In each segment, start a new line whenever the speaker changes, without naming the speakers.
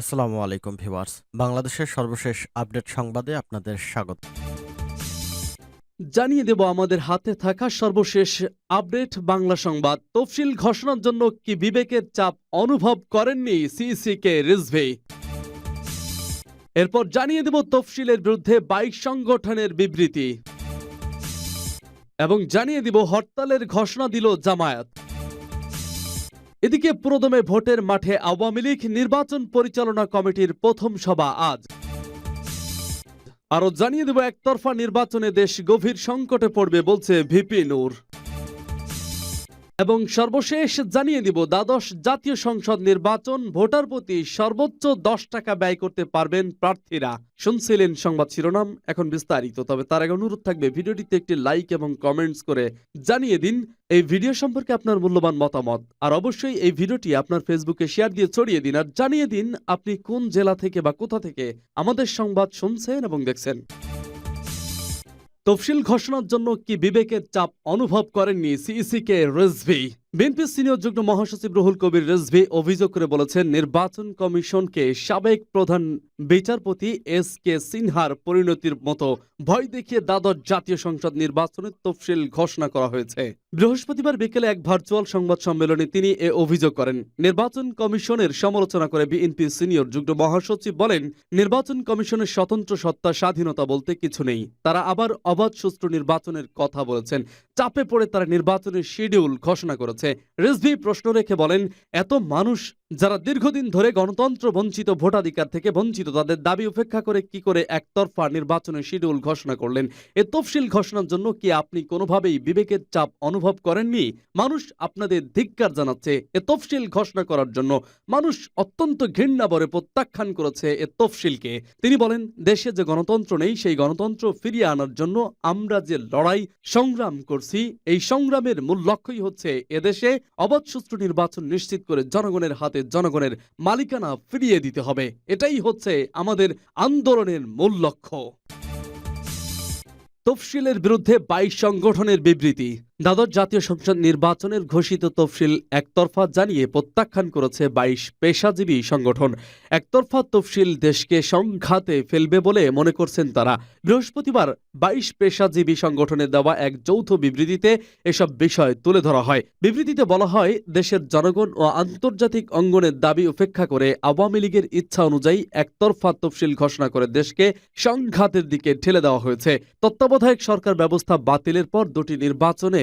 আসসালামু আলাইকুম ভিউয়ার্স। বাংলাদেশের সর্বশেষ আপডেট সংবাদে আপনাদের স্বাগত।
জানিয়ে দেব আমাদের হাতে থাকা সর্বশেষ আপডেট বাংলা সংবাদ। তফসিল ঘোষণার জন্য কি বিবেকের চাপ অনুভব করেননি সিসি কে রিজভি? এরপর জানিয়ে দেব তফসিলের বিরুদ্ধে বাইক সংগঠনের বিবৃতি। এবং জানিয়ে দিব হরতালের ঘোষণা দিল জামায়াত। এদিকে প্রথমে ভোটের মাঠে আওয়ামী লীগ নির্বাচন পরিচালনা কমিটির প্রথম সভা আজ। আরও জানিয়ে দেব, একতরফা নির্বাচনে দেশ গভীর সংকটে পড়বে বলছে ভিপি নূর। এবং সর্বশেষ জানিয়ে দিব, দ্বাদশ জাতীয় সংসদ নির্বাচন ভোটার প্রতি সর্বোচ্চ দশ টাকা ব্যয় করতে পারবেন প্রার্থীরা। শুনছিলেন সংবাদ শিরোনাম, এখন বিস্তারিত। তবে তার আগে অনুরোধ থাকবে, ভিডিওটিতে একটি লাইক এবং কমেন্টস করে জানিয়ে দিন, এই ভিডিও সম্পর্কে আপনার মূল্যবান মতামত। আর অবশ্যই এই ভিডিওটি আপনার ফেসবুকে শেয়ার দিয়ে ছড়িয়ে দিন আর জানিয়ে দিন, আপনি কোন জেলা থেকে বা কোথা থেকে আমাদের সংবাদ শুনছেন এবং দেখছেন। তফসিল ঘোষণার জন্য কি বিবেকের চাপ অনুভব করেননি সিইসি কে রেজভি? বিএনপি সিনিয়র যুগ্ম মহাসচিব রুহুল কবির রেজভি অভিযোগ করে বলেছেন, নির্বাচন কমিশনকে সাবেক প্রধান বিচারপতি এস কে সিনহার পরিণতির মতো ভয় দেখিয়ে দ্বাদশ জাতীয় সংসদ নির্বাচনের তফসিল ঘোষণা করা হয়েছে। বৃহস্পতিবার বিকেলে এক ভার্চুয়াল সংবাদ সম্মেলনে তিনি এ অভিযোগ করেন। নির্বাচন কমিশনের সমালোচনা করে বিএনপি সিনিয়র যুগ্ম মহাসচিব বলেন, নির্বাচন কমিশনের স্বতন্ত্র সত্তা স্বাধীনতা বলতে কিছু নেই। তারা আবার অবাধ সুষ্ঠু নির্বাচনের কথা বলেছেন। চাপে পড়ে তারা নির্বাচনের শিডিউল ঘোষণা করেছে। রিজভি প্রশ্ন রেখে বলেন, এত মানুষ যারা দীর্ঘদিন ধরে গণতন্ত্র বঞ্চিত ভোটাধিকার থেকে বঞ্চিত, তাদের দাবি উপেক্ষা করে কি করে একতরফা নির্বাচনের শিডিউল ঘোষণা করলেন? এ তফসিল ঘোষণার জন্য কি আপনি কোনোভাবেই বিবেকের চাপ অনুভব করেননি? মানুষ আপনাদের ধিক্কার জানাচ্ছে এ তফসিল ঘোষণা করার জন্য। মানুষ অত্যন্ত ঘৃণা ভরে প্রত্যাখ্যান করেছে এ তফসিলকে। তিনি বলেন, দেশে যে গণতন্ত্র নেই, সেই গণতন্ত্র ফিরিয়ে আনার জন্য আমরা যে লড়াই সংগ্রাম করছি এই সংগ্রামের মূল লক্ষ্যই হচ্ছে এদেশে অবাধ সুষ্ঠু নির্বাচন নিশ্চিত করে জনগণের হাতে জনগণের মালিকানা ফিরিয়ে দিতে হবে। এটাই হচ্ছে আমাদের আন্দোলনের মূল লক্ষ্য। তফসিলের বিরুদ্ধে বাইশ সংগঠনের বিবৃতি। দ্বাদশ জাতীয় সংসদ নির্বাচনের ঘোষিত তফসিল একতরফা জানিয়ে প্রত্যাখ্যান করেছে বাইশ পেশাজীবী সংগঠন। একতরফা তফসিল দেশকে সংঘাতে ফেলবে বলে মনে করছেন তারা। বৃহস্পতিবার বাইশ পেশাজীবী সংগঠনে দেওয়া এক যৌথ বিবৃতিতে এসব বিষয় তুলে ধরা হয়। বিবৃতিতে বলা হয়, দেশের জনগণ ও আন্তর্জাতিক অঙ্গনের দাবি উপেক্ষা করে আওয়ামী লীগের ইচ্ছা অনুযায়ী একতরফা তফসিল ঘোষণা করে দেশকে সংঘাতের দিকে ঠেলে দেওয়া হয়েছে। তত্ত্বাবধায়ক সরকার ব্যবস্থা বাতিলের পর দুটি নির্বাচনে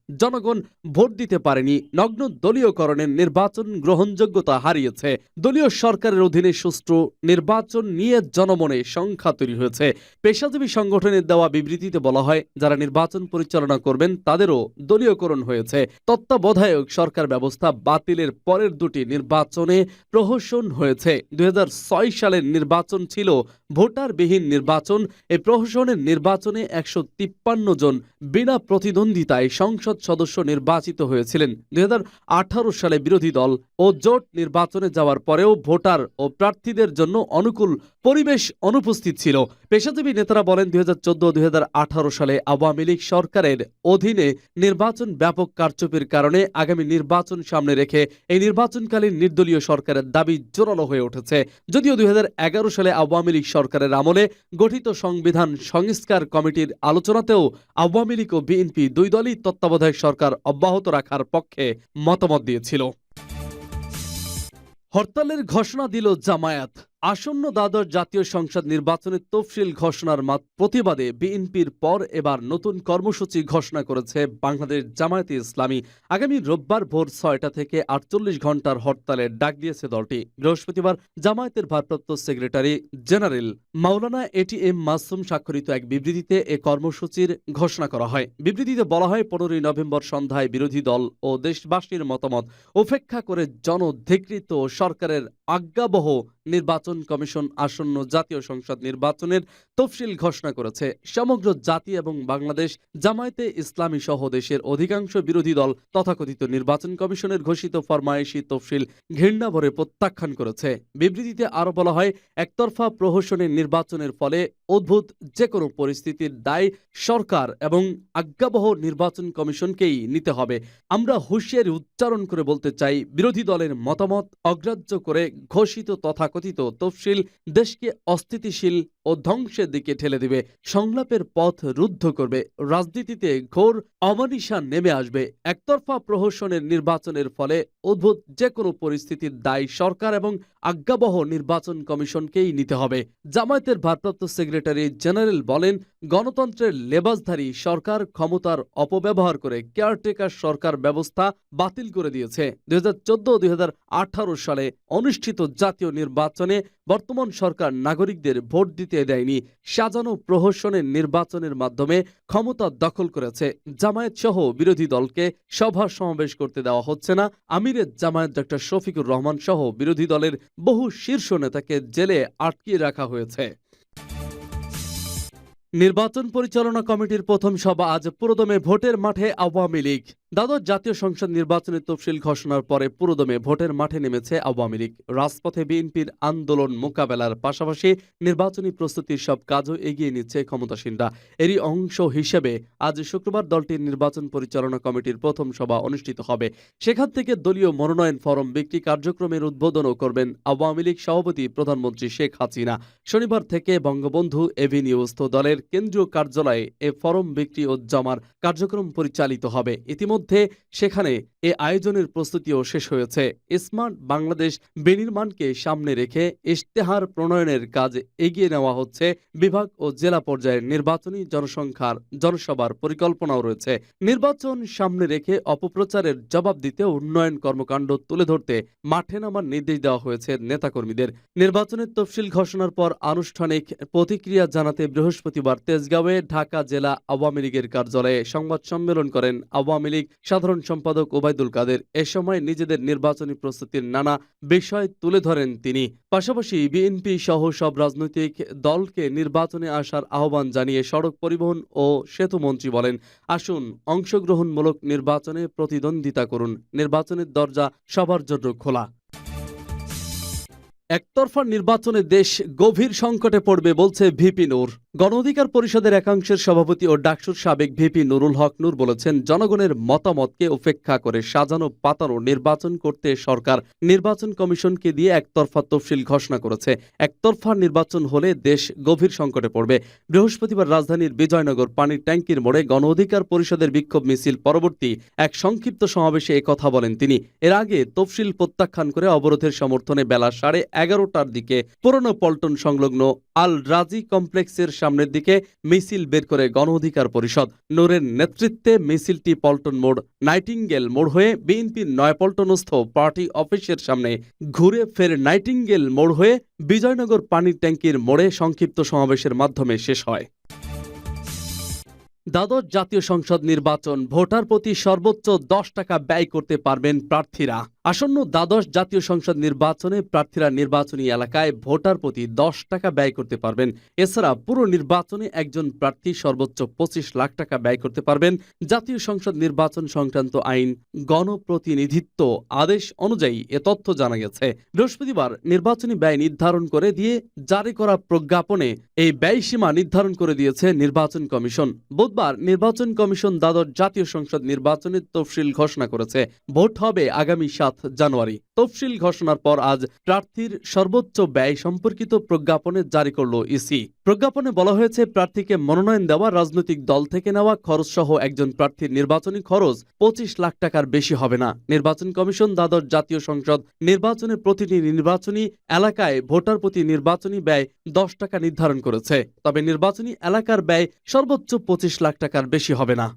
জনগণ ভোট দিতে পারেনি, নগ্ন দলীয়করণের নির্বাচন গ্রহণযোগ্যতা হারিয়েছে। দলীয় সরকারের অধীনে সুষ্ঠু নির্বাচন নিয়ে জনমনে সংখ্যা তৈরি হয়েছে। পেশাজীবী সংগঠনের দেওয়া বিবৃতিতে বলা হয়, যারা নির্বাচন পরিচালনা করবেন, তাদেরও দলীয়করণ হয়েছে। তত্ত্বাবধায়ক সরকার ব্যবস্থা বাতিলের পরের দুটি নির্বাচনে প্রহসন হয়েছে। দুই হাজার ছয় সালের নির্বাচন ছিল ভোটারবিহীন নির্বাচন। এই প্রহসনের নির্বাচনে একশো তিপ্পান্ন জন বিনা প্রতিদ্বন্দ্বিতায় সংসদ সদস্য নির্বাচিত হয়েছিলেন। দুই হাজার আঠারো সালে বিরোধী দল ও জোট নির্বাচনে যাওয়ার পরেও ভোটার ও প্রার্থীদের জন্য অনুকূল পরিবেশ অনুপস্থিত ছিল। পেশাজীবী নেতারা বলেন, দুই হাজার চোদ্দ দুই সালে আওয়ামী লীগ সরকারের অধীনে নির্বাচন ব্যাপক কারচুপির কারণে আগামী নির্বাচন সামনে রেখে এই নির্বাচনকালীন নির্দলীয় সরকারের দাবি জোরালো হয়ে উঠেছে। যদিও দুই হাজার এগারো সালে আওয়ামী লীগ সরকারের আমলে গঠিত সংবিধান সংস্কার কমিটির আলোচনাতেও আওয়ামী লীগ ও বিএনপি দুই দলই তত্ত্বাবধায়ক সরকার অব্যাহত রাখার পক্ষে মতামত দিয়েছিল। হরতালের ঘোষণা দিল জামায়াত। আসন্ন দ্বাদশ জাতীয় সংসদ নির্বাচনের তফসিল ঘোষণার মাত প্রতিবাদে বিএনপির পর এবার নতুন কর্মসূচি ঘোষণা করেছে বাংলাদেশ জামায়াতে ইসলামী। আগামী রোববার ভোর ছয়টা থেকে আটচল্লিশ ঘণ্টার হরতালের ডাক দিয়েছে দলটি। বৃহস্পতিবার জামায়াতের ভারপ্রাপ্ত secretary general Maulana ATM Masum স্বাক্ষরিত এক বিবৃতিতে এ কর্মসূচির ঘোষণা করা হয়। বিবৃতিতে বলা হয়, পনেরোই নভেম্বর সন্ধ্যায় বিরোধী দল ও দেশবাসীর মতামত উপেক্ষা করে জনধিকৃত সরকারের আজ্ঞাবহ নির্বাচন কমিশন আসন্ন জাতীয় সংসদ নির্বাচনের তফসিল ঘোষণা করেছে, সমগ্র জাতি এবং বাংলাদেশ জামায়াতে ইসলামী সহ দেশের অধিকাংশ বিরোধী দল তথাকথিত নির্বাচন কমিশনের ঘোষিত ফরমায়েশি তফসিল ঘৃণা ভরে প্রত্যাখ্যান করেছে। বিবৃতিতে আরও বলা হয়, একতরফা প্রহসনের নির্বাচনের ফলে উদ্ভূত যে কোনো পরিস্থিতির দায় সরকার এবং আজ্ঞাবহ নির্বাচন কমিশনকেই নিতে হবে। আমরা হুঁশিয়ারি উচ্চারণ করে বলতে চাই, বিরোধী দলের মতামত অগ্রাহ্য করে ঘোষিত তথাকথিত তফসিল দেশকে অস্থিতিশীল ও ধ্বংসের দিকে ঠেলে দেবে। সংলাপের পথ রুদ্ধ করবে। রাজনীতিতে ঘোর অমানিসা নেমে আসবে। একতরফা প্রহসনের নির্বাচনের ফলে উদ্ভূত যে কোনো পরিস্থিতির দায় সরকার এবং আজ্ঞাবহ নির্বাচন কমিশনকেই নিতে হবে। জামায়াতের ভারপ্রাপ্ত সেক্রেটারি জেনারেল বলেন, গণতন্ত্রের লেবাসধারী সরকার ক্ষমতার অপব্যবহার করে কেয়ারটেকার সরকার ব্যবস্থা বাতিল করে দিয়েছে। দুই হাজার চোদ্দ সালে অনুষ্ঠিত জাতীয় নির্বাচনে বর্তমান সরকার নাগরিকদের ভোট দিতে দেয়নি, সাজানো প্রহসনের নির্বাচনের মাধ্যমে ক্ষমতা দখল করেছে। জামায়াত সহ বিরোধী দলকে সভা সমাবেশ করতে দেওয়া হচ্ছে না। আমিরের জামায়াত ডক্টর শফিকুর রহমান সহ বিরোধী দলের বহু শীর্ষ নেতাকে জেলে আটকিয়ে রাখা হয়েছে। নির্বাচন পরিচালনা কমিটির প্রথম সভা আজ পুরোদমে ভোটের মাঠে আওয়ামী লীগ। দ্বাদশ জাতীয় সংসদ নির্বাচনের তফসিল ঘোষণার পরে পুরোদমে ভোটের মাঠে নেমেছে আওয়ামী লীগ। রাজপথে বিএনপির আন্দোলন মোকাবেলার পাশাপাশি নির্বাচনী প্রস্তুতির সব কাজও এগিয়ে নিচ্ছে ক্ষমতাসীনরা। এরই অংশ হিসেবে আজ শুক্রবার দলটির নির্বাচন পরিচালনা কমিটির প্রথম সভা অনুষ্ঠিত হবে। সেখান থেকে দলীয় মনোনয়ন ফরম বিক্রি কার্যক্রমের উদ্বোধনও করবেন আওয়ামী লীগ সভাপতি প্রধানমন্ত্রী শেখ হাসিনা। শনিবার থেকে বঙ্গবন্ধু এভিনিউস্থ দলের কেন্দ্রীয় কার্যালয়ে এ ফরম বিক্রি ও জমার কার্যক্রম পরিচালিত হবে। ইতিমধ্যে সেখানে এ আয়োজনের প্রস্তুতিও শেষ হয়েছে। স্মার্ট বাংলাদেশ বিনির্মাণকে সামনে রেখে ইশতেহার প্রণয়নের কাজ এগিয়ে নেওয়া হচ্ছে। বিভাগ ও জেলা পর্যায়ের নির্বাচনী জনসংখ্যার, জনসভার পরিকল্পনাও রয়েছে। নির্বাচন সামনে রেখে অপপ্রচারের জবাব দিতে উন্নয়ন কর্মকাণ্ড তুলে ধরতে মাঠে নামার নির্দেশ দেওয়া হয়েছে নেতাকর্মীদের। নির্বাচনের তফসিল ঘোষণার পর আনুষ্ঠানিক প্রতিক্রিয়া জানাতে বৃহস্পতিবার তেজগাঁওয়ে ঢাকা জেলা আওয়ামী লীগের কার্যালয়ে সংবাদ সম্মেলন করেন আওয়ামী লীগ সাধারণ সম্পাদক ওবায়দুল কাদের এ সময় নিজেদের নির্বাচনী প্রস্তুতির নানা বিষয় তুলে ধরেন তিনি। পাশাপাশি বিএনপি সহ সব রাজনৈতিক দলকে নির্বাচনে আসার আহ্বান জানিয়ে সড়ক পরিবহন ও সেতু মন্ত্রী বলেন, আসুন, অংশগ্রহণমূলক নির্বাচনে প্রতিদ্বন্দ্বিতা করুন। নির্বাচনের দরজা সবার জন্য খোলা। একতরফা নির্বাচনে দেশ গভীর সংকটে পড়বে বলছে ভিপি নূর। গণ অধিকার পরিষদের একাংশের সভাপতি ও ডাকসুর সাবেক ভিপি নুরুল হক নূর বলেছেন, জনগণের মতামতকে উপেক্ষা করে সাজানো পাতানো নির্বাচন করতে সরকার নির্বাচন কমিশনকে দিয়ে একতরফা তফসিল ঘোষণা করেছে। একতরফা নির্বাচন হলে দেশ গভীর সংকটে পড়বে। বৃহস্পতিবার রাজধানীর বিজয়নগর পানির ট্যাঙ্কির মোড়ে গণ অধিকার পরিষদের বিক্ষোভ মিছিল পরবর্তী এক সংক্ষিপ্ত সমাবেশে কথা বলেন তিনি। এর আগে তফসিল প্রত্যাখ্যান করে অবরোধের সমর্থনে বেলা সাড়ে এগারোটার দিকে পুরনো পল্টন সংলগ্ন আল রাজি কমপ্লেক্সের সামনের দিকে মিছিল বের করে গণ অধিকার পরিষদ। নূরের নেতৃত্বে মিছিলটি পল্টন মোড়, নাইটিঙ্গেল মোড় হয়ে বিএনপির নয়াপল্টনস্থ পার্টি অফিসের সামনে ঘুরে ফের নাইটিঙ্গেল মোড় হয়ে বিজয়নগর পানির ট্যাঙ্কির মোড়ে সংক্ষিপ্ত সমাবেশের মাধ্যমে শেষ হয়। দ্বাদশ জাতীয় সংসদ নির্বাচন, ভোটার প্রতি সর্বোচ্চ দশ টাকা ব্যয় করতে পারবেন প্রার্থীরা। আসন্ন দ্বাদশ জাতীয় সংসদ নির্বাচনে প্রার্থীরা নির্বাচনী এলাকায় ভোটার প্রতি দশ টাকা ব্যয় করতে পারবেন। এছাড়া পুরো নির্বাচনে একজন প্রার্থী সর্বোচ্চ পঁচিশ লাখ টাকা ব্যয় করতে পারবেন। জাতীয় সংসদ নির্বাচন সংক্রান্ত আইন, গণপ্রতিনিধিত্ব আদেশ অনুযায়ী এ তথ্য জানা গেছে। বৃহস্পতিবার নির্বাচনী ব্যয় নির্ধারণ করে দিয়ে জারি করা প্রজ্ঞাপনে এই ব্যয়সীমা নির্ধারণ করে দিয়েছে নির্বাচন কমিশন। বুধবার নির্বাচন কমিশন দ্বাদশ জাতীয় সংসদ নির্বাচনের তফসিল ঘোষণা করেছে। ভোট হবে আগামী সাত জানুয়ারি। তফসিল ঘোষণার পর আজ প্রার্থীর সর্বোচ্চ ব্যয় সম্পর্কিত প্রজ্ঞাপনে জারি করল ইসি। প্রজ্ঞাপনে বলা হয়েছে, প্রার্থীকে মনোনয়ন দেওয়া, রাজনৈতিক দল থেকে নেওয়া খরচ সহ একজন প্রার্থীর নির্বাচনী খরচ পঁচিশ লাখ টাকার বেশি হবে না। নির্বাচন কমিশন, দ্বাদশ জাতীয় সংসদ নির্বাচনে প্রতিটি নির্বাচনী এলাকায় ভোটার প্রতি নির্বাচনী ব্যয় দশ টাকা নির্ধারণ করেছে। তবে নির্বাচনী এলাকার ব্যয় সর্বোচ্চ পঁচিশ লাখ টাকার বেশি হবে না।